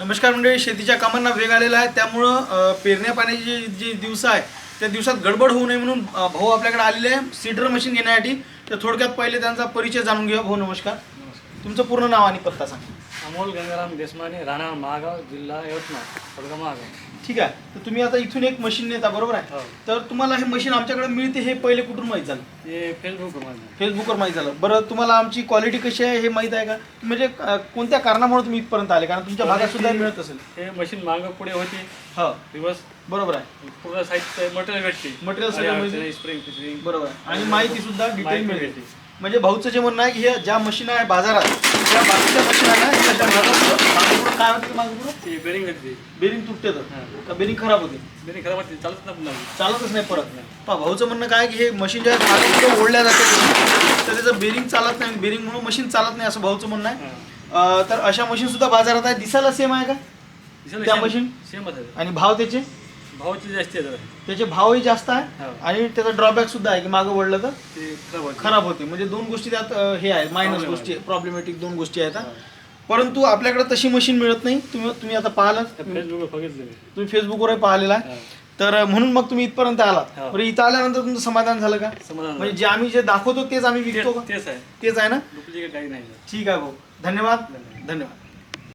नमस्कार मंडळी शेतीच्या कामांना वेग आलेला आहे. त्यामुळं पेरण्या पाण्याची जी जी दिवस आहे त्या दिवसात गडबड होऊ नये म्हणून भाऊ आपल्याकडे आलेले आहे. सीडर मशीन घेण्यासाठी. तर थोडक्यात पहिले त्यांचा परिचय जाणून घेऊया. भाऊ नमस्कार. तुमचं पूर्ण नाव आणि पत्ता सांगा. अमोल गंगाराम देशमाने राहणार महागाव जिल्हा यवतमाळ तालुका महागाव. ठीक आहे. तर तुम्ही आता इथून एक मशीन नेता बरोबर आहे? हो. तर तुम्हाला हे मशीन आमच्याकडे मिळते हे पहिले कुठून माहीत झालं? ते फेसबुक माझं फेसबुकवर माहीत झालं. बरं तुम्हाला आमची क्वालिटी कशी आहे हे माहीत आहे का? म्हणजे अ, कोणत्या कारणामुळे तुम्ही इथपर्यंत आले? कारण तुमच्या भागात सुद्धा मिळत असेल. हे मशीन मागं पुढे होती. हो. दिवस बरोबर आहे. पूर्ण साहित्य मटेरियल भेटते. Material सगळं मिळते. स्प्रिंग बरोबर आहे. आणि माहिती सुद्धा डिटेल माहिती मिळते. मिळते. म्हणजे भाऊचं जे म्हणणं आहे की हे ज्या मशीन आहे बाजारात त्या बाकीच्या मशीन आहे ना ह्या अशा मागं- मागं काय होतं मागं ते बेरिंग भेटते बेरिंग तुटते तर. का बेरिंग खराब होते? बेरिंग खराब होते चालत ना पुन्हा. चालतच नाही परत. पहा भाऊचं म्हणणं काय की हे मशीन ज्या मागे ओढल्या जाते तर त्याचं बेरिंग चालत नाही बेरिंग म्हणून मशीन चालत नाही असं भाऊचं म्हणणं आहे. तर अशा मशीन सुद्धा बाजारात आहे दिसायला सेम आहे का? त्या सेम- मशीन? आहे. आणि भाव त्याचे? भावाची जास्त आहे जरा. त्याचे भावही जास्त आहे हो. आणि त्याचा ड्रॉबॅक सुद्धा आहे की मागं वळलं तर ते खराब होते. खराब होते. म्हणजे दोन गोष्टी त्यात अं, हे आहे मायनस Problem गोष्टी. प्रॉब्लेमॅटिक दोन गोष्टी आहेत हा. परंतु आपल्याकडे तशी मशीन मिळत नाही. तुम्ही तुम्ही आता पाहिलं. त्या फेसबुकवर बघितलं मी. तुम्ही फेसबुकवरही पाहिलेला आहे. हां. तर म्हणून मग तुम्ही इथपर्यंत आलात. हो. बरं इथं आल्यानंतर तुमचं समाधान झालं का? समाधान म्हणजे जे आम्ही जे दाखवतो तेच आम्ही विकतो तेच का? तेच आहे. तेच आहे ना? डुप्लिकेट काही नाही. ठीक आहे भाऊ. धन्यवाद. धन्यवाद.